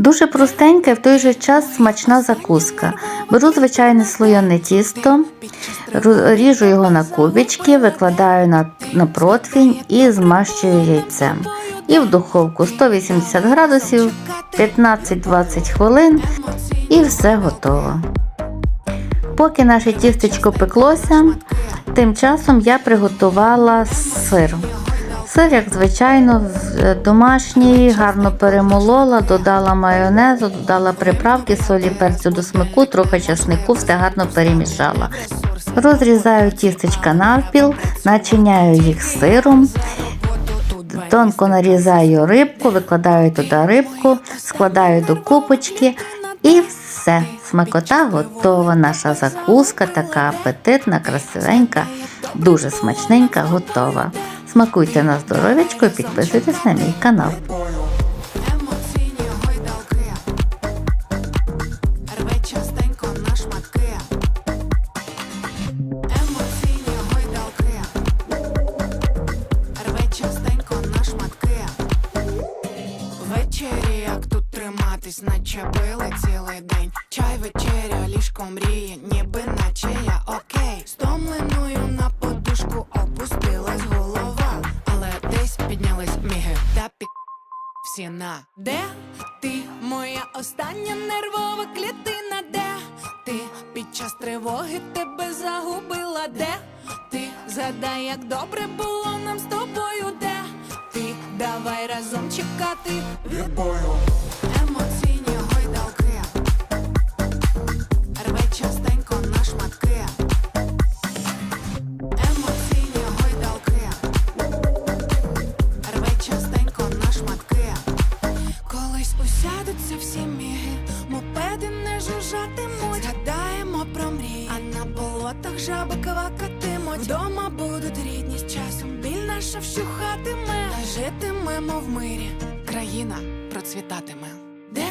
Дуже простенька і в той же час смачна закуска. Беру звичайне слоєне тісто, ріжу його на кубички, викладаю на, на противень і змащую яйцем. І в духовку 180 градусів 15-20 хвилин і все готово. Поки наше тістечко пеклося, тим часом я приготувала сир. Сир, як звичайно, з- домашній, гарно перемолола, додала майонезу, додала приправки, солі, перцю до смаку, трохи часнику, все гарно перемішала. Розрізаю тістечка навпіл, начиняю їх сиром, тонко нарізаю рибку, викладаю туди рибку, складаю до купочки і все. Смакота готова. Наша закуска така апетитна, красивенька, дуже смачненька, готова. Смакуйте на здоров'ячко і підписуйтесь на мій канал. Ввечері як тут триматись, наче пили цілий день Чай, вечеря, ліжко мрії, ніби наче я окей всі на де ти, моя остання нервова клітина, де ти під час тривоги тебе загубила, де ти згадай, як добре було нам з тобою, де ти давай разом чекати. Відбою. Колись усядуться всі міги, мопеди не жужжатимуть. Згадаємо про мрії, а на болотах жаби квакатимуть. Вдома будуть рідні з часом, біль наша вщухатиме. Та житимемо в мирі, країна процвітатиме. Де